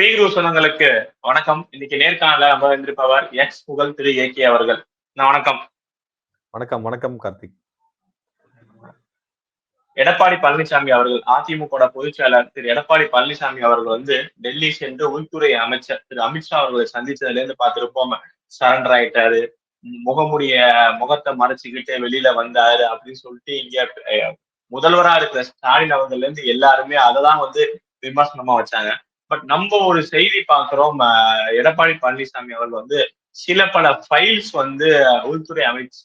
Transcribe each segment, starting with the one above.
பேகுரு சொந்தங்களுக்கு வணக்கம். இன்னைக்கு நேர்காணல அமர்ந்திருப்பவர் எக்ஸ் புகழ் திரு ஏகே அவர்கள். நான் வணக்கம். வணக்கம் வணக்கம் கார்த்திக். எடப்பாடி பழனிசாமி அவர்கள் அதிமுக பொதுச் செயலாளர் திரு எடப்பாடி பழனிசாமி அவர்கள் வந்து டெல்லி சென்று உள்துறை அமைச்சர் திரு அமித்ஷா அவர்களை சந்திச்சதுல இருந்து பார்த்திருப்போம். சரண்டர் ஆயிட்டாரு. முகமுடிய முகத்தை மறைச்சுக்கிட்டு வெளியில வந்தாரு அப்படின்னு சொல்லிட்டு இங்க முதல்வரா இருக்கிற ஸ்டாலின் அவர்கள்ல இருந்து எல்லாருமே அததான் வந்து விமர்சனமா வச்சாங்க. பட் நம்ம ஒரு செய்தி பார்க்கிறோம் எடப்பாடி பழனிசாமி அவர்கள் வந்து சில பல ஃபைல்ஸ் வந்து உள்துறை அமைச்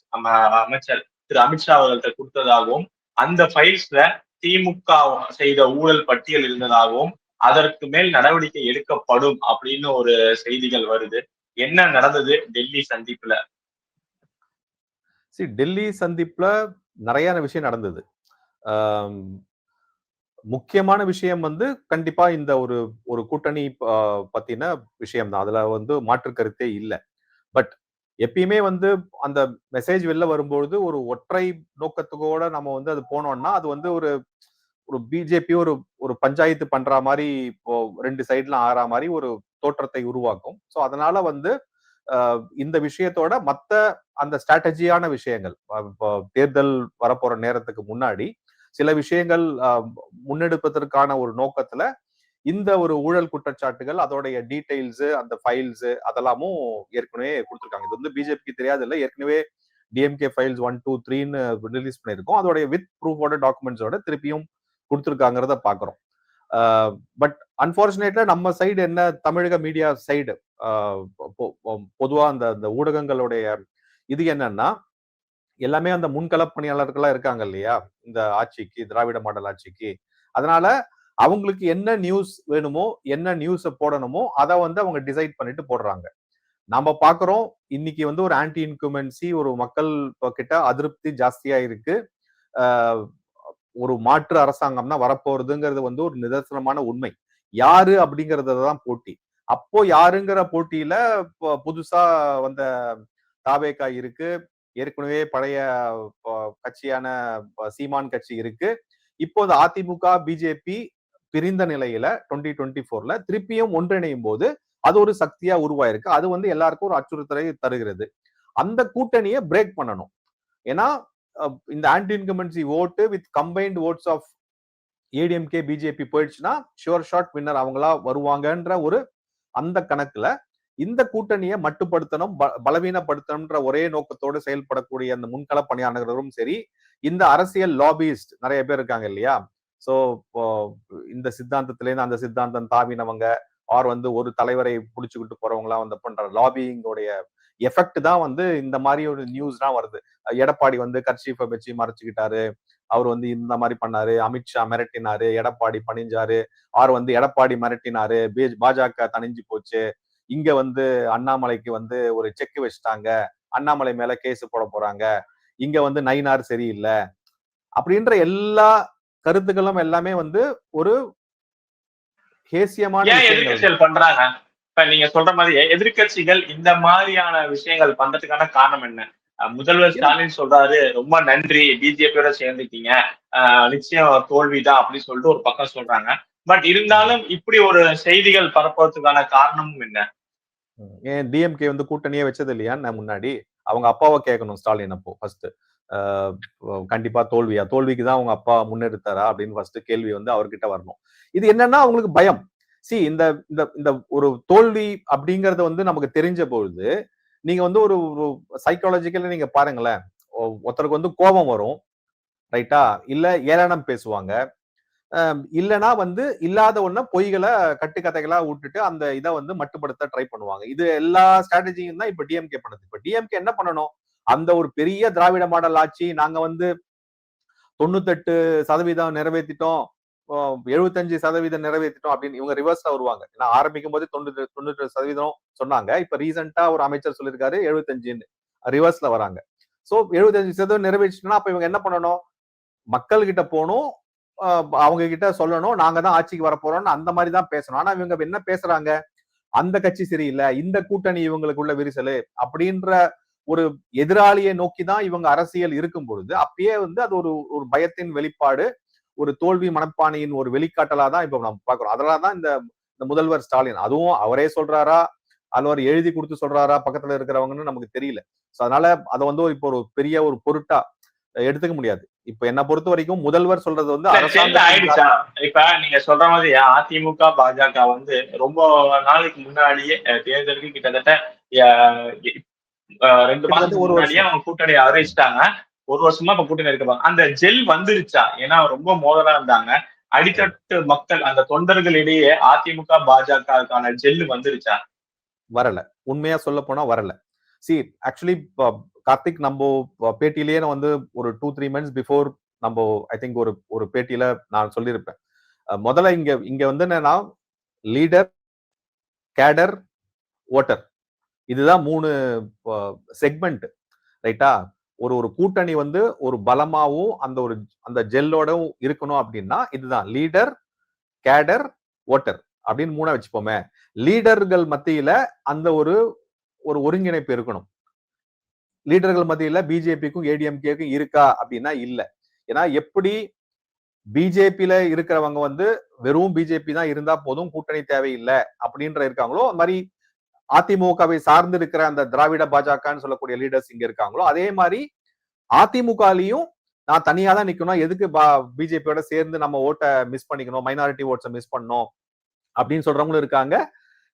அமைச்சர் திரு அமித்ஷா அவர்கள்ட்ட கொடுத்ததாகவும் அந்த ஃபைல்ஸ்ல திமுக செய்த ஊழல் பட்டியல் இருந்ததாகவும் அதற்கு மேல் நடவடிக்கை எடுக்கப்படும் அப்படின்னு ஒரு செய்திகள் வருது. என்ன நடந்தது டெல்லி சந்திப்புல? டெல்லி சந்திப்புல நிறைய விஷயம் நடந்தது. முக்கியமான விஷயம் வந்து கண்டிப்பா இந்த ஒரு ஒரு கூட்டணி பத்தின விஷயம் தான் அதுல வந்து மாற்று கருத்தே இல்லை. பட் எப்பயுமே வந்து அந்த மெசேஜ் வெளில வரும்பொழுது ஒரு ஒற்றை நோக்கத்துக்கோட நம்ம வந்து அது போனோம்னா அது வந்து ஒரு ஒரு பிஜேபி ஒரு ஒரு பஞ்சாயத்து பண்ற மாதிரி இப்போ ரெண்டு சைட்ல ஆறா மாதிரி ஒரு தோற்றத்தை உருவாக்கும். ஸோ அதனால வந்து இந்த விஷயத்தோட மத்த அந்த ஸ்ட்ராட்டஜியான விஷயங்கள் இப்போ தேர்தல் வரப்போற நேரத்துக்கு முன்னாடி சில விஷயங்கள் முன்னெடுப்பதற்கான ஒரு நோக்கத்துல இந்த ஒரு ஊழல் குற்றச்சாட்டுகள் அதோடைய டீடைல்ஸ் அந்த ஃபைல்ஸ் அதெல்லாமும் ஏற்கனவே கொடுத்துருக்காங்க. இது வந்து பிஜேபிக்கு தெரியாது இல்லை ஏற்கனவே டிஎம்கே ஃபைல்ஸ் ஒன் டூ த்ரீன்னு ரிலீஸ் பண்ணியிருக்கோம். அதோடைய வித் ப்ரூஃபோட டாக்குமெண்ட்ஸோட திருப்பியும் கொடுத்துருக்காங்கிறத பாக்குறோம். பட் அன்பார்ச்சுனேட்ல நம்ம சைடு என்ன? தமிழக மீடியா சைடு பொதுவா அந்த அந்த ஊடகங்களுடைய இது என்னன்னா எல்லாமே அந்த முன்கள பணியாளர்களா இருக்காங்க இல்லையா? இந்த ஆட்சிக்கு திராவிட மாடல் ஆட்சிக்கு. அதனால அவங்களுக்கு என்ன நியூஸ் வேணுமோ என்ன நியூஸை போடணுமோ அதை வந்து அவங்க டிசைட் பண்ணிட்டு போடுறாங்க. நம்ம பாக்குறோம் இன்னைக்கு வந்து ஒரு ஆன்டி இன்குமென்சி ஒரு மக்கள் கிட்ட அதிருப்தி ஜாஸ்தியா இருக்கு. ஒரு மாற்று அரசாங்கம் தான் வரப்போறதுங்கிறது வந்து ஒரு நிதர்சனமான உண்மை. யாரு அப்படிங்கறத தான் போட்டி. அப்போ யாருங்கிற போட்டியில புதுசா வந்த தாவேக்கா இருக்கு. ஏற்கனவே பழைய கட்சியான சீமான் கட்சி இருக்கு. இப்போது அதிமுக பிஜேபி பிரிந்த நிலையில டுவெண்ட்டி டுவெண்ட்டி போர்ல திருப்பியும் ஒன்றிணையும் போது அது ஒரு சக்தியா உருவாயிருக்கு. அது வந்து எல்லாருக்கும் ஒரு அச்சுறுத்தலை தருகிறது. அந்த கூட்டணியை பிரேக் பண்ணணும். ஏன்னா இந்த anti incumbency vote with combined votes of ADMK BJP போயிடுச்சுன்னா ஷுவர் ஷாட் வின்னர் அவங்களா வருவாங்கன்ற ஒரு அந்த கணக்குல இந்த கூட்டணியை மட்டுப்படுத்தணும் பலவீனப்படுத்தணும்ன்ற ஒரே நோக்கத்தோடு செயல்படக்கூடிய அந்த முன்கள பணியாளர்களும் சரி இந்த அரசியல் லாபிஸ்ட் நிறைய பேர் இருக்காங்க இல்லையா? சோ இந்த சித்தாந்தத்திலேருந்து அந்த சித்தாந்தம் தாவினவங்க ஆர் வந்து ஒரு தலைவரை புடிச்சுக்கிட்டு போறவங்களாம் வந்து பண்ற லாபிங்கோடைய எஃபெக்ட் தான் வந்து இந்த மாதிரி ஒரு நியூஸ் தான் வருது. எடப்பாடி வந்து கர்ஷீஃபை வச்சு மறைச்சுக்கிட்டாரு அவர் வந்து இந்த மாதிரி பண்ணாரு அமித்ஷா மிரட்டினாரு எடப்பாடி பணிஞ்சாரு ஆர் வந்து எடப்பாடி மிரட்டினாரு பாஜக தணிஞ்சு போச்சு இங்க வந்து அண்ணாமலைக்கு வந்து ஒரு செக் வச்சுட்டாங்க. அண்ணாமலை மேல கேஸ் போட போறாங்க. இங்க வந்து நைனார் சரியில்லை. அப்படின்ற எல்லா கருத்துக்களும் எல்லாமே வந்து ஒரு ஹேசியமான எதிர்கட்சிகள் பண்றாங்க? இப்ப நீங்க சொல்ற மாதிரி எதிர்கட்சிகள் இந்த மாதிரியான விஷயங்கள் பண்றதுக்கான காரணம் என்ன? முதல்வர் ஸ்டாலின் சொல்றாரு ரொம்ப நன்றி பிஜேபியோட சேர்ந்துட்டீங்க. நிச்சயம் தோல்விதான் அப்படின்னு சொல்லிட்டு ஒரு பக்கம் சொல்றாங்க. பட் இருந்தாலும் இப்படி ஒரு செய்திகள் பரப்புறதுக்கான காரணமும் என்ன? ஏன் டிஎம்கே வந்து கூட்டணியே வச்சது இல்லையா நான் முன்னாடி அவங்க அப்பாவை கேட்கணும் ஸ்டாலின் அப்போ ஃபர்ஸ்ட் கண்டிப்பா தோல்வியா? தோல்விக்கு தான் அவங்க அப்பா முன்னெடுத்தாரா? அப்படின்னு ஃபர்ஸ்ட் கேள்வி வந்து அவர்கிட்ட வரணும். இது என்னன்னா அவங்களுக்கு பயம். சி இந்த இந்த இந்த ஒரு தோல்வி அப்படிங்கறத வந்து நமக்கு தெரிஞ்ச பொழுது நீங்க வந்து ஒரு ஒரு சைக்காலஜிக்கல நீங்க பாருங்களேன். ஒருத்தருக்கு வந்து கோபம் வரும் ரைட்டா இல்ல ஏளனம் பேசுவாங்க. இல்லைன்னா வந்து இல்லாத ஒன்றை பொய்களை கட்டுக்கதைகளா விட்டுட்டு அந்த இதை வந்து மட்டுப்படுத்த ட்ரை பண்ணுவாங்க. இது எல்லா ஸ்ட்ராட்டஜியும் தான் இப்ப டிஎம்கே பண்ணுது. இப்ப டிஎம்கே என்ன பண்ணணும்? அந்த ஒரு பெரிய திராவிட மாடல் ஆட்சி நாங்க வந்து தொண்ணூத்தெட்டு சதவீதம் நிறைவேற்றிட்டோம் எழுபத்தஞ்சு சதவீதம் நிறைவேற்றிட்டோம் அப்படின்னு இவங்க ரிவர்ஸ்ல வருவாங்க. ஏன்னா ஆரம்பிக்கும் போது தொண்ணூறு தொண்ணூற்றி சதவீதம் சொன்னாங்க. இப்ப ரீசெண்டா ஒரு அமைச்சர் சொல்லியிருக்காரு எழுபத்தஞ்சுன்னு ரிவர்ஸ்ல வராங்க. சோ எழுபத்தஞ்சு சதவீதம் நிறைவேற்றிட்டோம்னா அப்ப இவங்க என்ன பண்ணணும்? மக்கள் கிட்ட போகணும் அவங்க கிட்ட சொல்லணும். நாங்க தான் ஆட்சிக்கு வர போறோம்னு அந்த மாதிரி தான் பேசணும். ஆனா இவங்க என்ன பேசுறாங்க? அந்த கட்சி சரியில்லை இந்த கூட்டணி இவங்களுக்குள்ள விரிசலு அப்படின்ற ஒரு எதிராளியை நோக்கி தான் இவங்க அரசியல் இருக்கும் பொழுது அப்பயே வந்து அது ஒரு ஒரு பயத்தின் வெளிப்பாடு ஒரு தோல்வி மனப்பானையின் ஒரு வெளிக்காட்டலா தான் இப்ப நம்ம பாக்குறோம் அதனாலதான் இந்த இந்த முதல்வர் ஸ்டாலின் அதுவும் அவரே சொல்றாரா? அல்லவர் எழுதி கொடுத்து சொல்றாரா? பக்கத்துல இருக்கிறவங்கன்னு நமக்கு தெரியல. சோ அதனால அதை வந்து ஒரு இப்போ ஒரு பெரிய ஒரு பொருட்டா எடுத்துக்க முடியாது. இப்ப என்ன பொறுத்த வரைக்கும் முதல்வர் சொல்றது வந்து ஆயிடுச்சா? இப்ப நீங்க சொல்ற மாதிரி அதிமுக பாஜக வந்து ரொம்ப நாளைக்கு முன்னாடியே தேர்தலுக்கு கிட்டத்தட்ட ரெண்டு மாசத்துக்கு ஒரு முன்னாடியே அவங்க கூட்டணி அறிவிச்சிட்டாங்க ஒரு வருஷமா இப்ப கூட்டணி இருக்காங்க அந்த ஜெல் வந்துருச்சா? ஏன்னா ரொம்ப மோதலா இருந்தாங்க. அடித்தட்டு மக்கள் அந்த தொண்டர்களிடையே அதிமுக பாஜகவுக்கான ஜெல் வந்துருச்சா? வரல. உண்மையா சொல்ல போனா வரல. சி ஆக்சுவலி கார்த்திக் நம்ம பேட்டியிலேயே நான் வந்து ஒரு டூ த்ரீ மந்த்ஸ் பிஃபோர் நம்ம ஐ திங்க் ஒரு ஒரு பேட்டியில நான் சொல்லியிருப்பேன். முதல்ல இங்க இங்க வந்து என்னன்னா லீடர் கேடர் ஓட்டர் இதுதான் மூணு செக்மெண்ட் ரைட்டா ஒரு ஒரு கூட்டணி வந்து ஒரு பலமாவும் அந்த ஒரு அந்த ஜெல்லோடவும் இருக்கணும் அப்படின்னா இதுதான் லீடர் கேடர் ஓட்டர் அப்படின்னு மூணா வச்சுப்போமே. லீடர்கள் மத்தியில அந்த ஒரு ஒரு ஒருங்கிணைப்பு இருக்கணும். லீடர்கள் மத்தியில பிஜேபிக்கும் ஏடிஎம்கேக்கும் இருக்கா அப்படின்னா இல்ல. ஏன்னா எப்படி பிஜேபியில இருக்கிறவங்க வந்து வெறும் பிஜேபி தான் இருந்தா போதும் கூட்டணி தேவையில்லை அப்படின்ற இருக்காங்களோ அது மாதிரி அதிமுகவை சார்ந்து இருக்கிற அந்த திராவிட பாஜகன்னு சொல்லக்கூடிய லீடர்ஸ் இங்க இருக்காங்களோ அதே மாதிரி அதிமுகலையும் நான் தனியா தான் நிக்கணும். எதுக்கு பிஜேபியோட சேர்ந்து நம்ம ஓட்டை மிஸ் பண்ணிக்கணும் மைனாரிட்டி ஓட்ஸை மிஸ் பண்ணணும் அப்படின்னு சொல்றவங்களும் இருக்காங்க.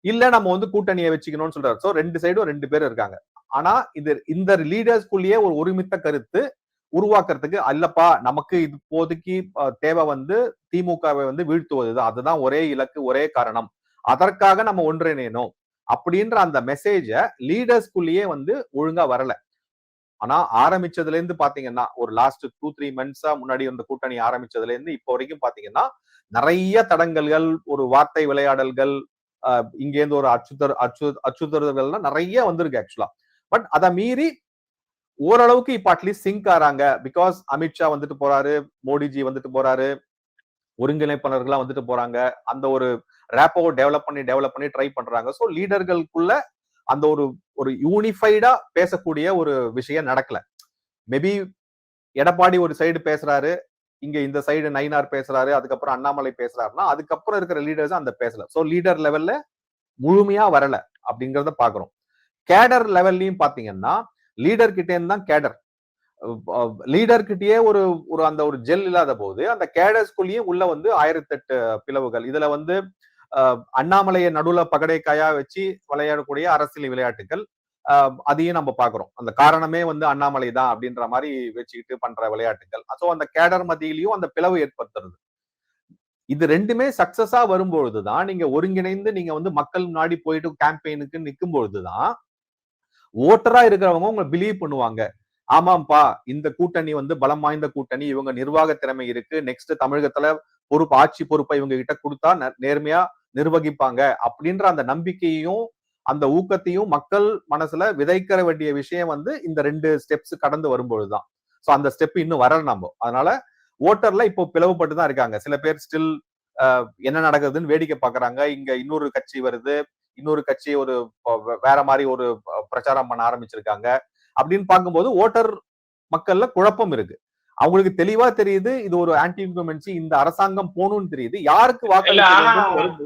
இல்ல நம்ம வந்து கூட்டணியை வச்சுக்கணும்னு சொல்றாரு. சோ ரெண்டு சைடும் ரெண்டு பேர் இருக்காங்க. ஆனா இது இந்த லீடர்ஸ்குள்ளேயே ஒரு ஒருமித்த கருத்து உருவாக்குறதுக்கு அல்லப்பா நமக்கு இது இப்போதைக்கு தேவை வந்து திமுகவை வந்து வீழ்த்துவது அதுதான் ஒரே இலக்கு ஒரே காரணம். அதற்காக நம்ம ஒன்றிணையணும். அப்படின்ற அந்த மெசேஜ லீடர்ஸ்குள்ளேயே வந்து ஒழுங்கா வரல. ஆனா ஆரம்பிச்சதுல இருந்து பாத்தீங்கன்னா ஒரு லாஸ்ட் டூ த்ரீ மந்த்ஸா முன்னாடி அந்த கூட்டணி ஆரம்பிச்சதுல இருந்து இப்போ வரைக்கும் பாத்தீங்கன்னா நிறைய தடங்கல்கள் ஒரு வார்த்தை விளையாடல்கள் இங்கேருந்து ஒரு அச்சுத்தர் அச்சு அச்சுறுத்தல்கள்லாம் நிறைய வந்திருக்கு ஆக்சுவலா பட் அதை மீறி ஓரளவுக்கு இப்ப அட்லீஸ்ட் சிங்க் ஆறாங்க. பிகாஸ் அமித்ஷா வந்துட்டு போறாரு மோடிஜி வந்துட்டு போறாரு ஒருங்கிணைப்பாளர்கள்லாம் வந்துட்டு போறாங்க. அந்த ஒரு ரேப்போ டெவலப் பண்ணி டெவலப் பண்ணி ட்ரை பண்றாங்க. ஸோ லீடர்களுக்குள்ள அந்த ஒரு ஒரு யூனிஃபைடா பேசக்கூடிய ஒரு விஷயம் நடக்கல. மேபி எடப்பாடி ஒரு சைடு பேசுறாரு இங்க இந்த சைடு நைனார் பேசுறாரு அதுக்கப்புறம் அண்ணாமலை பேசுறாருன்னா அதுக்கப்புறம் இருக்கிற லீடர்ஸ் அந்த பேசல. ஸோ லீடர் லெவல்ல முழுமையா வரல அப்படிங்கிறத பாக்குறோம். கேடர் லெவல்லையும் பாத்தீங்கன்னா லீடர் கிட்டே தான் கேடர். லீடர் கிட்டயே ஒரு ஒரு அந்த ஒரு ஜெல் இல்லாத போது அந்த கேடர்ஸ்குள்ளேயும் உள்ள வந்து ஆயிரத்தெட்டு பிளவுகள். இதுல வந்து அஹ், அண்ணாமலையை நடுவுல பகடை கையா வச்சு விளையாடக்கூடிய அரசியல் விளையாட்டுகள் அஹ், அதையும் நம்ம பாக்குறோம். அந்த காரணமே வந்து அண்ணாமலை தான் அப்படின்ற மாதிரி வச்சுக்கிட்டு பண்ற விளையாட்டுகள். சோ அந்த கேடர் மத்தியிலையும் அந்த பிளவு ஏற்படுத்துறது. இது ரெண்டுமே சக்சஸா வரும்பொழுதுதான் நீங்க ஒருங்கிணைந்து நீங்க வந்து மக்கள் முன்னாடி போயிட்டு கேம்பெயினுக்கு நிற்கும் பொழுதுதான் ஓட்டரா இருக்கிறவங்க உங்களை பிலீவ் பண்ணுவாங்க. ஆமாப்பா இந்த கூட்டணி வந்து பலம் வாய்ந்த கூட்டணி இவங்க நிர்வாக திறமை இருக்கு. நெக்ஸ்ட் தமிழகத்துல பொறுப்பு ஆட்சி பொறுப்பை இவங்க கிட்ட கொடுத்தா நேர்மையா நிர்வகிப்பாங்க. அப்படின்ற அந்த நம்பிக்கையும் அந்த ஊக்கத்தையும் மக்கள் மனசுல விதைக்கிற வேண்டிய விஷயம் வந்து இந்த ரெண்டு ஸ்டெப்ஸ் கடந்து வரும்பொழுதுதான். சோ அந்த ஸ்டெப் இன்னும் வரல நம்ம. அதனால ஓட்டர்ல இப்போ பிளவுபட்டு தான் இருக்காங்க. சில பேர் ஸ்டில் என்ன நடக்குதுன்னு வேடிக்கை பாக்குறாங்க இங்க இன்னொரு கட்சி வருது. இன்னொரு கட்சி ஒரு வேற மாதிரி ஒரு பிரச்சாரம் பண்ண ஆரம்பிச்சிருக்காங்க. அப்படின்னு பார்க்கும்போது ஓட்டர் மக்கள்ல குழப்பம் இருக்கு. அவங்களுக்கு தெளிவா தெரியுது இது ஒரு ஆன்டி இன்கமென்சி இந்த அரசாங்கம் போகணும்னு தெரியுது. யாருக்கு வரும்போது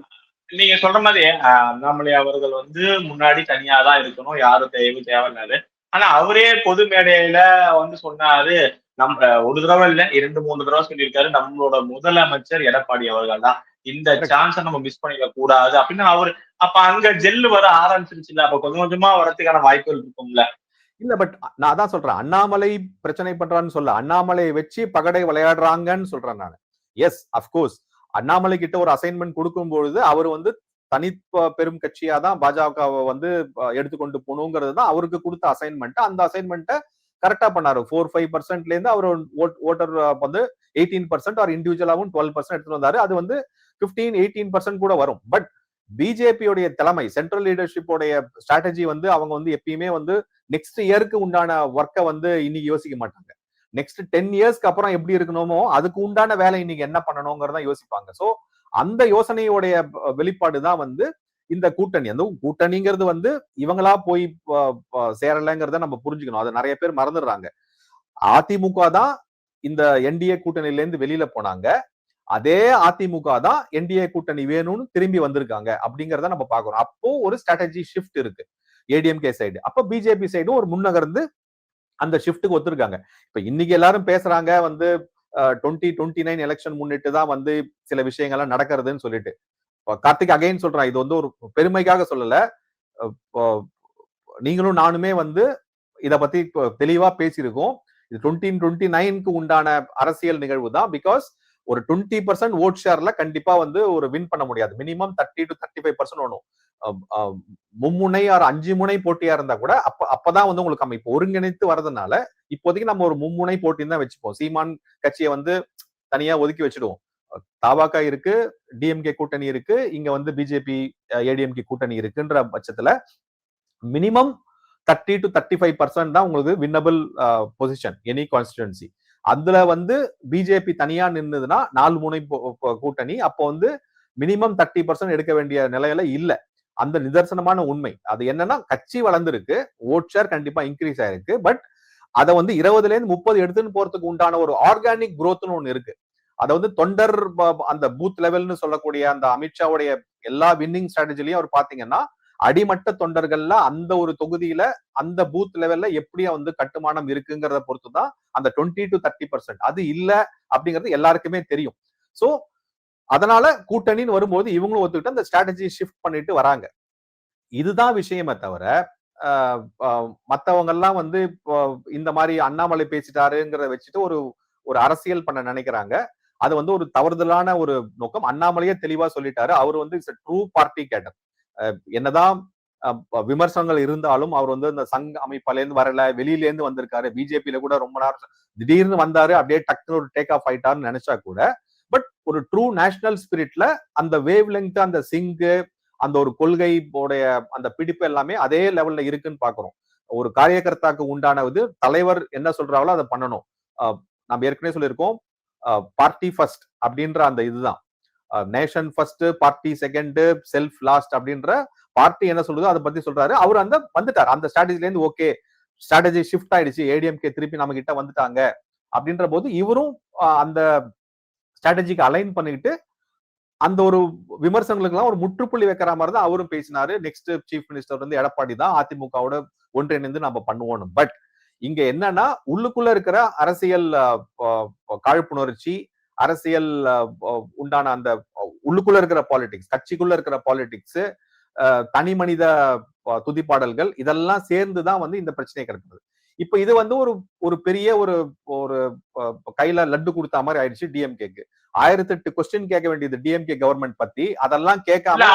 நீங்க சொல்ற மாதிரி அண்ணாமலை அவர்கள் வந்து முன்னாடி தனியா தான் இருக்கணும் யாரும் தேவை தேவையில்லாது. ஆனா அவரே பொது மேடையில வந்து சொன்னாரு நம்ம ஒரு தடவை இல்ல இரண்டு மூணு தடவை சொல்லியிருக்காரு நம்மளோட முதலமைச்சர் எடப்பாடி அவர்கள் தான் இந்த சான்ஸை நம்ம மிஸ் பண்ணிக்க கூடாது அப்படின்னு அவரு அப்ப அங்க ஜெல்லு வர ஆரம்பிச்சிருச்சுல அப்ப கொஞ்சம் கொஞ்சமா வரதுக்கான வாய்ப்புகள் இருக்கும்ல. இல்ல பட் நான் அதான் சொல்றேன். அண்ணாமலை பிரச்சனை பண்றான்னு சொல்ல அண்ணாமலையை வச்சு பகடை விளையாடுறாங்கன்னு சொல்றேன் நான். எஸ் அப்கோர்ஸ் அண்ணாமலை கிட்ட ஒரு அசைன்மெண்ட் கொடுக்கும் பொழுது அவர் வந்து தனி பெரும் கட்சியா தான் பாஜகவை வந்து எடுத்துக்கொண்டு போகணுங்கிறது தான் அவருக்கு கொடுத்த அசைன்மெண்ட் அந்த அசைன்மெண்ட்டை கரெக்டா பண்ணாரு. ஃபோர் ஃபைவ் பர்சன்ட்ல இருந்து அவர் ஓட்டர் வந்து எயிட்டீன் பர்சன்ட் ஆர் இண்டிவிஜுவலாவும் டுவெல் பர்சன்ட் எடுத்துட்டு வந்தாரு. அது வந்து பிப்டீன் எயிட்டீன் பர்சன்ட் கூட வரும். பட் பிஜேபியோடைய தலைமை சென்ட்ரல் லீடர்ஷிப்போடைய ஸ்ட்ராட்டஜி வந்து அவங்க வந்து எப்பயுமே வந்து நெக்ஸ்ட் இயருக்கு உண்டான ஒர்க்கை வந்து இன்னைக்கு யோசிக்க மாட்டாங்க. நெக்ஸ்ட் டென் இயர்ஸ்க்கு அப்புறம் எப்படி இருக்கணுமோ அதுக்கு உண்டான வேலை இன்னைக்கு என்ன பண்ணணுங்கிறத யோசிப்பாங்க. சோ அந்த யோசனையோடைய வெளிப்பாடு தான் வந்து இந்த கூட்டணி. அந்த கூட்டணிங்கிறது வந்து இவங்களா போய் சேரலைங்கிறத நம்ம புரிஞ்சுக்கணும். அதை நிறைய பேர் மறந்துடுறாங்க. அதிமுக தான் இந்த என்டிஏ கூட்டணியில இருந்து வெளியில போனாங்க. அதே அதிமுக தான் என்டிஏ கூட்டணி வேணும்னு திரும்பி வந்திருக்காங்க அப்படிங்கிறத நம்ம பாக்குறோம் அப்போ ஒரு ஸ்ட்ராட்டஜி ஷிஃப்ட் இருக்கு. ஏடிஎம்கே சைடு அப்ப பிஜேபி சைடும் ஒரு முன்னகர்ந்து அந்த ஷிஃப்ட்டுக்கு ஒத்துருக்காங்க. இப்ப இன்னைக்கு எல்லாரும் பேசுறாங்க வந்து டுவெண்ட்டி டுவெண்ட்டி நைன் எலெக்ஷன் முன்னிட்டு தான் வந்து சில விஷயங்கள்லாம் நடக்கிறதுன்னு சொல்லிட்டு. கார்த்திக் அகைன் சொல்றேன் இது வந்து ஒரு பெருமைக்காக சொல்லல. இப்போ நீங்களும் நானுமே வந்து இத பத்தி தெளிவா பேசியிருக்கோம். இது டுவெண்ட்டி டுவெண்ட்டி நைனுக்கு உண்டான அரசியல் நிகழ்வு தான் பிகாஸ் ஒரு டுவெண்ட்டி பர்சன்ட் ஓட் ஷேர்ல கண்டிப்பா வந்து ஒரு வின் பண்ண முடியாது. Minimum thirty to thirty five percent ஒன்றும் மும்முனை ஆறு அஞ்சு முனை போட்டியா இருந்தா கூட அப்ப அப்பதான் வந்து உங்களுக்கு நம்ம இப்போ ஒருங்கிணைத்து வரதுனால இப்போதைக்கு நம்ம ஒரு மும்முனை போட்டின்னு தான் வச்சுப்போம். சீமான் கட்சியை வந்து தனியா ஒதுக்கி வச்சிடுவோம். தாவாக்கா இருக்கு டிஎம்கே கூட்டணி இருக்கு இங்க வந்து பிஜேபி ஏடிஎம்கே கூட்டணி இருக்குன்ற பட்சத்துல minimum thirty to thirty five percent தான் உங்களுக்கு வின்னபிள் பொசிஷன் எனி கான்ஸ்டிடுவன்சி அதுல வந்து பிஜேபி தனியா நின்னுதுன்னா நாலு முனை கூட்டணி. அப்போ வந்து மினிமம் தேர்ட்டி பர்சன்ட் எடுக்க வேண்டிய நிலையில இல்ல. அந்த நிதர்சனமான உண்மை. அது என்னன்னா கட்சி வளர்ந்துருக்கு. ஓட் ஷேர் கண்டிப்பா இன்க்ரீஸ் ஆயிருக்கு. பட் அதை வந்து இருபதுல இருந்து முப்பது எடுத்துன்னு போறதுக்கு உண்டான ஒரு ஆர்கானிக் குரோத்னு ஒண்ணு இருக்கு. அதை வந்து தொண்டர் அந்த பூத் லெவல்னு சொல்லக்கூடிய அந்த அமித்ஷாவுடைய எல்லா வின்னிங் ஸ்ட்ராட்டஜிலையும் அவர் பாத்தீங்கன்னா அடிமட்ட தொண்டர்கள்ல அந்த ஒரு தொகுதியில அந்த பூத் லெவல்ல எப்படியா வந்து கட்டுமானம் இருக்குங்கிறத பொறுத்து தான் அந்த டுவெண்ட்டி டு தேர்ட்டி பர்சன்ட் அது இல்ல அப்படிங்கிறது எல்லாருக்குமே தெரியும். சோ அதனால கூட்டணின்னு வரும்போது இவங்களும் ஒத்துக்கிட்டு அந்த ஸ்ட்ராட்டஜி ஷிஃப்ட் பண்ணிட்டு வராங்க. இதுதான் விஷயமே தவிர மத்தவங்க எல்லாம் வந்து இந்த மாதிரி அண்ணாமலை பேசிட்டாருங்கிறத வச்சுட்டு ஒரு ஒரு அரசியல் பண்ண நினைக்கிறாங்க. அது வந்து ஒரு தவறுதலான ஒரு நோக்கம். அண்ணாமலையே தெளிவா சொல்லிட்டாரு. அவர் வந்து ட்ரூ பார்ட்டி கேட்டர் என்னதான் விமர்சனங்கள் இருந்தாலும் அவர் வந்து இந்த சங்க அமைப்பிலேருந்து வரல வெளியிலேருந்து வந்திருக்காரு பிஜேபியில கூட ரொம்ப நேரம் திடீர்னு வந்தாரு அப்படியே டக்குனு ஒரு டேக் ஆஃப் ஆயிட்டாருன்னு நினைச்சா கூட பட் ஒரு ட்ரூ நேஷனல் ஸ்பிரிட்ல அந்த வேவ் லெங்க் அந்த சிங்கு அந்த ஒரு கொள்கை உடைய அந்த பிடிப்பு எல்லாமே அதே லெவல்ல இருக்குன்னு பாக்குறோம். ஒரு காரியகர்த்தாக்கு உண்டானது தலைவர் என்ன சொல்றாங்களோ அதை பண்ணணும். நம்ம ஏற்கனவே சொல்லியிருக்கோம் பார்ட்டி ஃபர்ஸ்ட் அப்படின்ற அந்த இதுதான். Nation first party second self last அப்படின்ற பார்ட்டி என்ன சொல்லுதோ அதை பத்தி சொல்றாரு. அவர் அந்த வந்துட்டார். அந்த ஸ்ட்ராட்டஜில இருந்து ஓகே ஸ்ட்ராட்டஜி ஷிஃப்ட் ஆயிடுச்சு. ஏடிஎம்கே திருப்பி நம்ம கிட்ட வந்துட்டாங்க அப்படின்ற போது இவரும் அந்த ஸ்ட்ராட்டஜிக்கு அலைன் பண்ணிக்கிட்டு அந்த ஒரு விமர்சனங்களுக்கெல்லாம் ஒரு முற்றுப்புள்ளி வைக்கிற மாதிரி தான் அவரும் பேசினாரு. நெக்ஸ்ட் சீஃப் மினிஸ்டர் வந்து எடப்பாடி தான் அதிமுகவோட ஒன்றிணைந்து நம்ம பண்ணுவோம் பட் இங்க என்னன்னா உள்ளுக்குள்ள இருக்கிற அரசியல் காழ்ப்புணர்ச்சி அரசியல் உண்டான அந்த உள்ளுக்குள்ள இருக்கிற பாலிடிக்ஸ் கட்சிக்குள்ள இருக்கிற பாலிடிக்ஸ் தனி மனித துதிப்பாடல்கள் இதெல்லாம் சேர்ந்து தான் வந்து இந்த பிரச்சனையை கிடக்குது. இப்ப இது வந்து ஒரு ஒரு பெரிய ஒரு ஒரு கையில லட்டு கொடுத்த மாதிரி ஆயிடுச்சு டிஎம்கேக்கு ஆயிரத்தி எட்டு கொஸ்டின் கேட்க வேண்டியது டிஎம்கே கவர்மெண்ட் பத்தி. அதெல்லாம் கேட்காம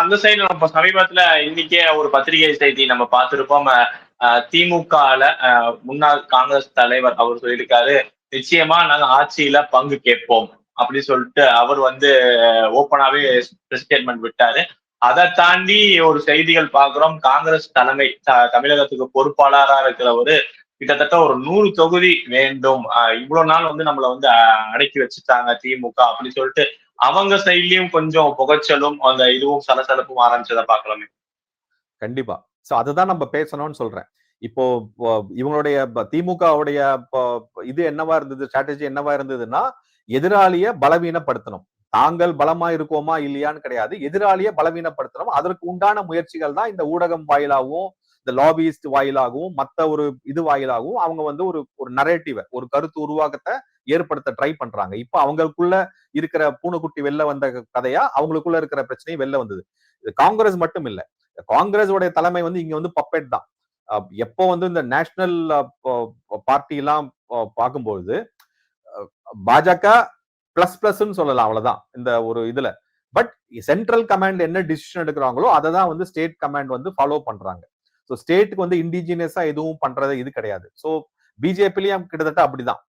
அந்த சைடு நம்ம சமீபத்துல இன்னைக்கே ஒரு பத்திரிகை செய்தி நம்ம பார்த்திருப்போம். திமுகல முன்னாள் காங்கிரஸ் தலைவர் அவர் சொல்லியிருக்காரு. நிச்சயமா நாங்க ஆட்சியில பங்கு கேட்போம் அப்படின்னு சொல்லிட்டு அவர் வந்து ஓப்பனாவே ஸ்டேட்மெண்ட் விட்டாரு. அதை தாண்டி ஒரு செய்திகள் பாக்குறோம் காங்கிரஸ் தலைமை தமிழகத்துக்கு பொறுப்பாளரா இருக்கிறவரு கிட்டத்தட்ட ஒரு நூறு தொகுதி வேண்டும். இவ்வளவு நாள் வந்து நம்மள வந்து அடக்கி வச்சுட்டாங்க திமுக அப்படின்னு சொல்லிட்டு அவங்க சைட்லயும் கொஞ்சம் புகைச்சலும் அந்த இதுவும் சலசலப்பும் ஆரம்பிச்சதை பார்க்கலாமே கண்டிப்பா. சோ அதுதான் நம்ம பேசணும்னு சொல்றேன். இப்போ இவங்களுடைய திமுகவுடைய இது என்னவா இருந்தது ஸ்ட்ராட்டஜி என்னவா இருந்ததுன்னா எதிராளிய பலவீனப்படுத்தணும். தாங்கள் பலமா இருக்கோமா இல்லையான்னு கிடையாது. எதிராளிய பலவீனப்படுத்தணும். அதற்கு உண்டான முயற்சிகள் தான் இந்த ஊடகம் வாயிலாகவும் இந்த லாபிஸ்ட் வாயிலாகவும் மத்த ஒரு இது வாயிலாகவும் அவங்க வந்து ஒரு ஒரு நரேட்டிவை ஒரு கருத்து உருவாக்கத்தை ஏற்படுத்த ட்ரை பண்றாங்க. இப்ப அவங்களுக்குள்ள இருக்கிற பூனைக்குட்டி வெளில வந்த கதையா அவங்களுக்குள்ள இருக்கிற பிரச்சனையும் வெளில வந்தது. இது காங்கிரஸ் மட்டும் இல்ல. காங்கிரஸ் உடைய தலைமை வந்து இங்க வந்து பப்பெட் தான். எப்போ வந்து இந்த நேஷனல் பார்ட்டி எல்லாம் பார்க்கும்பொழுது பாஜக பிளஸ் பிளஸ்ன்னு சொல்லலாம் அவ்வளவுதான் இந்த ஒரு இதுல. பட் சென்ட்ரல் கமாண்ட் என்ன டிசிஷன் எடுக்கிறாங்களோ அதை தான் வந்து ஸ்டேட் கமாண்ட் வந்து ஃபாலோ பண்றாங்க. ஸோ ஸ்டேட்டுக்கு வந்து இண்டிஜினியஸா எதுவும் பண்றது இது கிடையாது. ஸோ பிஜேபிலையும் கிட்டத்தட்ட அப்படிதான்.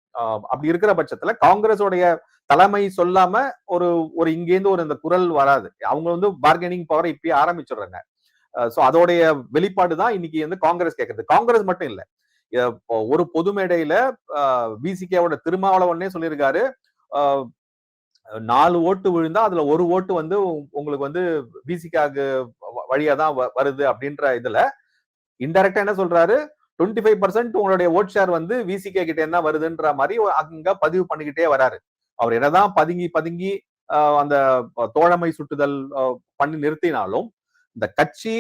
அப்படி இருக்கிற பட்சத்துல காங்கிரஸோடைய தலைமை சொல்லாம ஒரு ஒரு இங்கேருந்து ஒரு இந்த குரல் வராது. அவங்க வந்து பார்கெனிங் பவரை இப்பயே ஆரம்பிச்சிடுறாங்க. ஸோ அதோடைய வெளிப்பாடு தான் இன்னைக்கு வந்து காங்கிரஸ் கேட்கறது காங்கிரஸ் மட்டும் இல்ல. ஒரு பொது மேடையில பிசிகேவோட திருமாவளவனே சொல்லியிருக்காரு. நாலு ஓட்டு விழுந்தா அதுல ஒரு ஓட்டு வந்து உங்களுக்கு வந்து பிசிகாக்கு வழியா தான் வருது அப்படின்ற இதுல இன்டெரக்டா என்ன சொல்றாரு? டுவெண்ட்டி ஃபைவ் பர்சன்ட் உங்களுடைய ஓட் ஷேர் வந்து விசிகே கிட்ட என்ன வருதுன்ற மாதிரி அங்க பதிவு பண்ணிக்கிட்டே வராரு. அவர் என்னதான் பதுங்கி பதுங்கி ஆஹ் அந்த தோழமை சுட்டுதல் பண்ணி நிறுத்தினாலும் இந்த கட்சி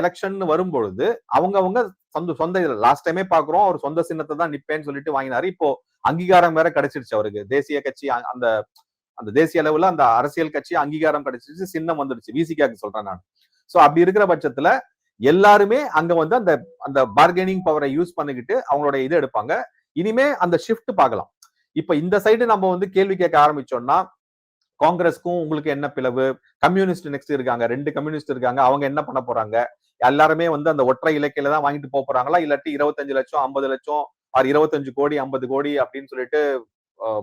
எலெக்ஷன் வரும்பொழுது அவங்க அவங்க சொந்த சொந்த லாஸ்ட் டைமே பாக்குறோம் அவர் சொந்த சின்னத்தை தான் நிப்பேன்னு சொல்லிட்டு வாங்கினாரு. இப்போ அங்கீகாரம் வேற கிடைச்சிருச்சு அவருக்கு. தேசிய கட்சி அந்த அந்த தேசிய அளவுல அந்த அரசியல் கட்சி அங்கீகாரம் கிடைச்சிருச்சு சின்னம் வந்துடுச்சு. விசிகாக்கு சொல்றேன் நான். சோ அப்படி இருக்கிற பட்சத்துல எல்லாருமே அங்க வந்து அந்த அந்த பார்கெனிங் பவரை யூஸ் பண்ணிக்கிட்டு அவங்களோட இது எடுப்பாங்க. இனிமே அந்த ஷிஃப்ட் பார்க்கலாம். இப்ப இந்த சைடு நம்ம வந்து கேள்வி கேட்க ஆரம்பிச்சோம்னா காங்கிரஸ்க்கும் உங்களுக்கு என்ன பிளவு? கம்யூனிஸ்ட் நெக்ஸ்ட் இருக்காங்க. ரெண்டு கம்யூனிஸ்ட் இருக்காங்க. அவங்க என்ன பண்ண போறாங்க? எல்லாருமே வந்து அந்த ஒற்றை இலக்கையில தான் வாங்கிட்டு போக போறாங்களா? இல்லாட்டி இருபத்தஞ்சு லட்சம் ஐம்பது லட்சம் ஆர் இருபத்தஞ்சு கோடி ஐம்பது கோடி அப்படின்னு சொல்லிட்டு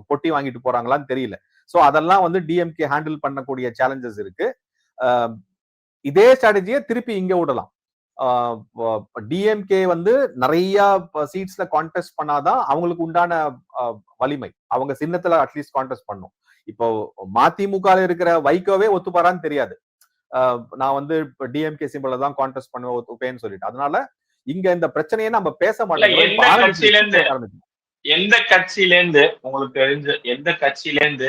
பொட்டி வாங்கிட்டு போறாங்களான்னு தெரியல. சோ அதெல்லாம் வந்து டிஎம்கே ஹேண்டில் பண்ணக்கூடிய சேலஞ்சஸ் இருக்கு. இதே ஸ்ட்ராட்டஜியை திருப்பி இங்க விடலாம். டிஎம்கே வந்து நிறைய சீட்ஸ்ல கான்டெஸ்ட் பண்ணாதான் அவங்களுக்கு உண்டான வலிமை. அவங்க சின்னத்துல அட்லீஸ்ட் கான்டெஸ்ட் பண்ணும். இப்போ மதிமுக இருக்கிற வைகோவே ஒத்துப்பாரான்னு தெரியாது. நான் வந்து டிஎம்கே சிம்பிள தான் கான்டெஸ்ட் பண்ணுவேன் ஒத்துப்பேன்னு சொல்லிட்டு. அதனால இங்க இந்த பிரச்சனையை நம்ம பேச மாட்டோம். எந்த கட்சியில இருந்து? எந்த கட்சியில இருந்து உங்களுக்கு தெரிஞ்ச எந்த கட்சியில இருந்து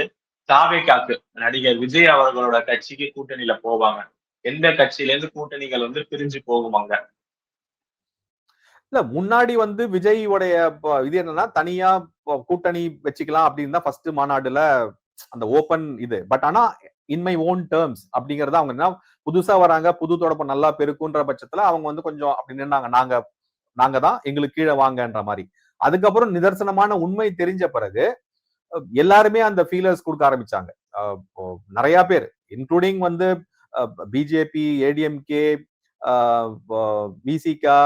தாவேக்காக்கு நடிகர் விஜய் அவர்களோட கட்சிக்கு கூட்டணியில போவாங்க? எந்த கட்சியில இருந்து கூட்டணிகள் வந்து பிரிஞ்சு போகுமாங்க இல்ல முன்னாடி வந்து விஜய் உடைய இது என்னன்னா தனியா கூட்டணி வச்சுக்கலாம் அப்படின்னு தான் ஃபர்ஸ்ட் மாநாடுல அந்த ஓபன் இது. பட் ஆனா இன் மை ஓன் டேர்ம்ஸ் அப்படிங்கறத அவங்க என்ன புதுசா வராங்க புது தொடப்பம் நல்லா பெருக்குன்ற பட்சத்துல அவங்க வந்து கொஞ்சம் அப்படி நின்னாங்க. நாங்க நாங்க தான் எங்களுக்கு கீழே வாங்கன்ற மாதிரி. அதுக்கப்புறம் நிதர்சனமான உண்மை தெரிஞ்ச பிறகு எல்லாருமே அந்த ஃபீலர்ஸ் கொடுக்க ஆரம்பிச்சாங்க. நிறைய பேர் இன்க்ளூடிங் வந்து பிஜேபி ஏடிஎம்கே விசிகா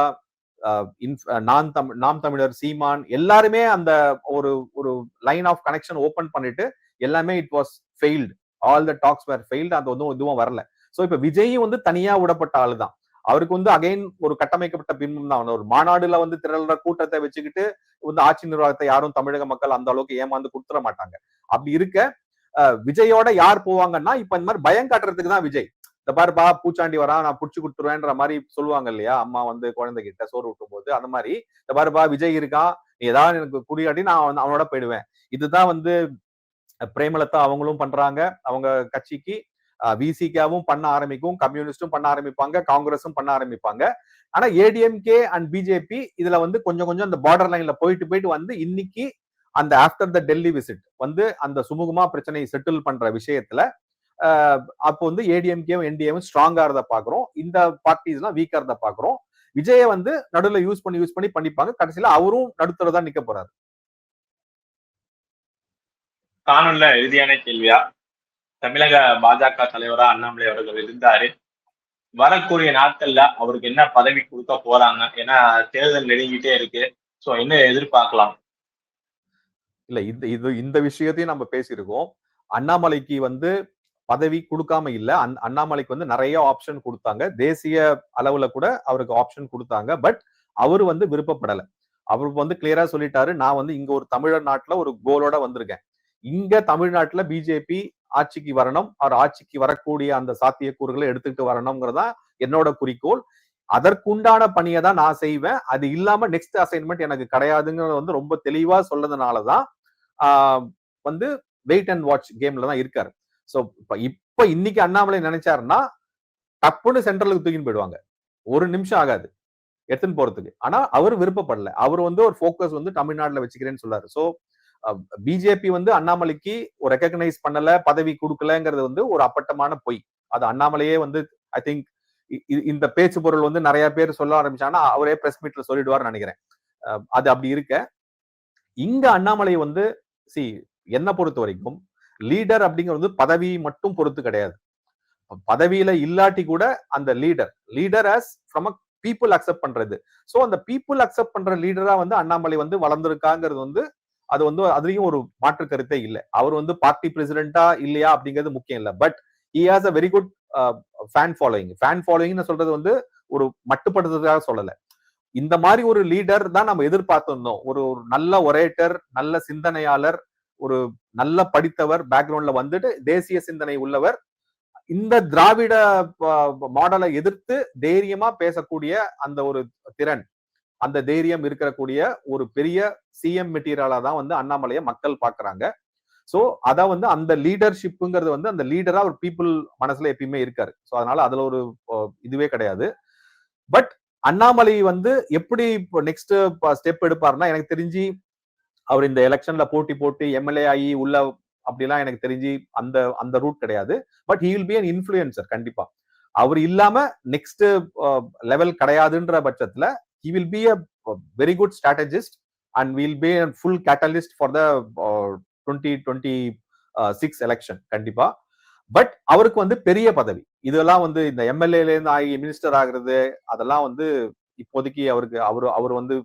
நான் தமிழ் நாம் தமிழர் சீமான் எல்லாருமே அந்த ஒரு ஒரு லைன் ஆஃப் கனெக்ஷன் ஓபன் பண்ணிட்டு எல்லாமே it was failed all the docs were failed அது ஒன்றும் இதுவும் வரல. சோ இப்ப விஜயும் வந்து தனியா விடப்பட்ட ஆளு தான். அவருக்கு வந்து அகைன் ஒரு கட்டமைக்கப்பட்ட பின்பம் தான். ஒரு மாநாடுல வந்து திரள்ற கூட்டத்தை வச்சுக்கிட்டு வந்து ஆட்சி நிர்வாகத்தை யாரும் தமிழக மக்கள் அந்த அளவுக்கு ஏமாந்து கொடுத்துட மாட்டாங்க. அப்படி இருக்க அஹ், விஜயோட யார் போவாங்கன்னா இப்ப இந்த மாதிரி பயம் காட்டுறதுக்கு தான் விஜய். இந்த பாருப்பா பூச்சாண்டி வரா நான் புடிச்சு கொடுத்துருவேன்ற மாதிரி சொல்லுவாங்க இல்லையா? அம்மா வந்து குழந்தைகிட்ட சோறு ஊட்டும் போது அந்த மாதிரி இந்த பாருப்பா விஜய் இருக்கான். நீ ஏதாவது எனக்கு குடியாட்டி நான் வந்து அவனோட போயிடுவேன். இதுதான் வந்து பிரேமலதா அவங்களும் பண்றாங்க. அவங்க கட்சிக்கு விசிகாவும் பண்ண ஆரம்பிக்கும் கம்யூனிஸ்டும் பண்ண ஆரம்பிப்பாங்க காங்கிரஸும் பண்ண ஆரம்பிப்பாங்க. ஆனா ஏடிஎம்கே அண்ட் பிஜேபி இதுல வந்து கொஞ்சம் கொஞ்சம் அந்த பார்டர் லைன்ல போயிட்டு போயிட்டு வந்து இன்னைக்கு அந்த ஆஃப்டர் த டெல்லி விசிட் வந்து அந்த சுமூகமா பிரச்சனையை செட்டில் பண்ற விஷயத்துல ஆஹ் அப்போ வந்து ஏடிஎம்கேவும் என்டிஏவும் ஸ்ட்ராங்கா இருந்த பாக்குறோம் இந்த பார்ட்டிஸ் எல்லாம் வீக்கா இருந்த பாக்குறோம் விஜய வந்து நடுவுல யூஸ் பண்ணி யூஸ் பண்ணி பண்ணிப்பாங்க. கடைசியில அவரும் நடுத்தரதான் நிக்க போறாரு. காணொல்ல இறுதியான கேள்வியா? தமிழக பாஜக தலைவரா அண்ணாமலை அவர்கள் இருந்தாரு. வரக்கூடிய நாட்கள்ல அவருக்கு என்ன பதவி கொடுக்க போறாங்க? ஏன்னா தேர்தல் நெருங்கிட்டே இருக்கு. சோ என்ன எதிர்பார்க்கலாம்? இல்ல இந்த இது இந்த விஷயத்தையும் நம்ம பேசியிருக்கோம். அண்ணாமலைக்கு வந்து பதவி கொடுக்காம இல்ல. அண்ணாமலைக்கு வந்து நிறைய ஆப்ஷன் கொடுத்தாங்க. தேசிய அளவுல கூட அவருக்கு ஆப்ஷன் கொடுத்தாங்க. பட் அவரு வந்து விருப்பப்படல. அவருக்கு வந்து கிளியரா சொல்லிட்டாரு. நான் வந்து இங்க ஒரு தமிழர் நாட்டுல ஒரு கோலோட வந்திருக்கேன். இங்க தமிழ்நாட்டுல பிஜேபி ஆட்சிக்கு வரணும். அவர் ஆட்சிக்கு வரக்கூடிய அந்த சாத்தியக்கூறுகளை எடுத்துட்டு வரணுங்கிறதா என்னோட குறிக்கோள். அதற்குண்டான பணியை தான் நான் செய்வேன். அது இல்லாம நெக்ஸ்ட் அசைன்மெண்ட் எனக்கு கிடையாதுங்கிறது வந்து ரொம்ப தெளிவா சொல்லதுனாலதான் ஆஹ் வந்து வெயிட் அண்ட் வாட்ச் கேம்ல தான் இருக்காரு. சோ இப்ப இப்ப இன்னைக்கு அண்ணாமலை நினைச்சாருன்னா டப்புன்னு சென்ட்ரலுக்கு தூக்கின்னு போயிடுவாங்க. ஒரு நிமிஷம் ஆகாது. எடுத்துன்னு போறதுக்கு. ஆனா அவர் விருப்பப்படல. அவர் வந்து ஒரு ஃபோக்கஸ் வந்து தமிழ்நாட்டுல வச்சுக்கிறேன்னு சொல்லாரு. சோ பிஜேபி வந்து அண்ணாமலைக்கு ஒரு ரெக்கக்னைஸ் பண்ணல பதவி கொடுக்கலங்கிறது வந்து ஒரு அப்பட்டமான பொய். அது அண்ணாமலையே வந்து ஐ திங்க் இந்த பேச்சு பொருள் வந்து நிறைய பேர் சொல்ல ஆரம்பிச்சாங்கன்னா அவரே பிரஸ் மீட்ல சொல்லிடுவார்னு நினைக்கிறேன். அஹ் அது அப்படி இருக்க இங்க அண்ணாமலை வந்து சி என்ன பொறுத்த வரைக்கும் லீடர் அப்படிங்கிறது பதவி மட்டும் பொறுத்து கிடையாது. பதவியில இல்லாட்டி கூட அந்த leader leader as from a people accept பண்றது. சோ அந்த பீப்புள் அக்செப்ட் பண்ற லீடரா வந்து அண்ணாமலை வந்து வளர்ந்துருக்காங்கிறது வந்து அது வந்து அதுலயும் ஒரு மாற்று கருத்தே இல்லை. அவர் வந்து பார்ட்டி பிரசிடென்ட்டா இல்லையா அப்படிங்கிறது முக்கியம் இல்லை. But he has a very good fan following fan ஃபாலோயிங்னு சொல்றது வந்து ஒரு மட்டுப்படுத்துறதுக்காக சொல்லல. இந்த மாதிரி ஒரு லீடர் தான் நம்ம எதிர்பார்த்திருந்தோம். ஒரு ஒரு நல்ல ஒரேட்டர் நல்ல சிந்தனையாளர் ஒரு நல்ல படித்தவர் பேக்ரவுண்ட்ல வந்துட்டு தேசிய சிந்தனை உள்ளவர். இந்த திராவிட மாடலை எதிர்த்து தைரியமா பேசக்கூடிய அந்த ஒரு திறன் அந்த தைரியம் இருக்கக்கூடிய ஒரு பெரிய சிஎம் மெட்டீரியலா தான் வந்து அண்ணாமலையை மக்கள் பாக்குறாங்க சோ அத வந்து அந்த லீடர்ஷிப்புங்கிறது வந்து அந்த லீடரா ஒரு பீப்புள் மனசுல எப்பயுமே இருக்காரு. சோ அதனால அதுல ஒரு இதுவே கிடையாது. பட் அண்ணாமலை வந்து எப்படி இப்போ நெக்ஸ்ட் ஸ்டெப் எடுப்பாருன்னா எனக்கு தெரிஞ்சு அவர் இந்த எலெக்ஷன்ல போட்டி போட்டு எம்எல்ஏ ஆகி உள்ள அப்படிலாம் எனக்கு தெரிஞ்சு அந்த அந்த ரூட் கிடையாது. But he will be an influencer கண்டிப்பா. அவர் இல்லாம நெக்ஸ்ட் லெவல் கிடையாதுன்ற பட்சத்துல he will be a very good strategist and will be a catalyst for the the twenty six election கண்டிப்பா. பட் அவருக்கு வந்து பெரிய பதவி. இதெல்லாம் வந்து இந்த எம்எல்ஏல இருந்து ஆகி மினிஸ்டர் ஆகுறது அதெல்லாம் வந்து இப்போதைக்கு அவருக்கு அவர் அவர் வந்து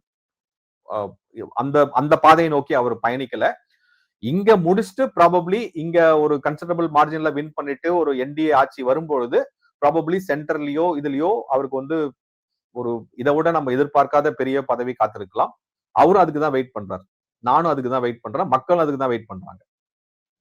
அந்த அந்த பாதையை நோக்கி அவர் பயணிக்கல. இங்க முடிச்சுட்டு ப்ராபப்ளி இங்க ஒரு கன்சிடரபிள் மார்ஜின்ல வின் பண்ணிட்டு ஒரு என்டிஏ ஆட்சி வரும்பொழுது ப்ராபப்ளி சென்டர்லயோ இதுலயோ அவருக்கு வந்து ஒரு இதை விட நம்ம எதிர்பார்க்காத பெரிய பதவி காத்திருக்கலாம். அவரும் அதுக்கு தான் வெயிட் பண்றாரு. நானும் அதுக்கு தான் வெயிட் பண்றேன். மக்களும் அதுக்கு தான் வெயிட் பண்றாங்க.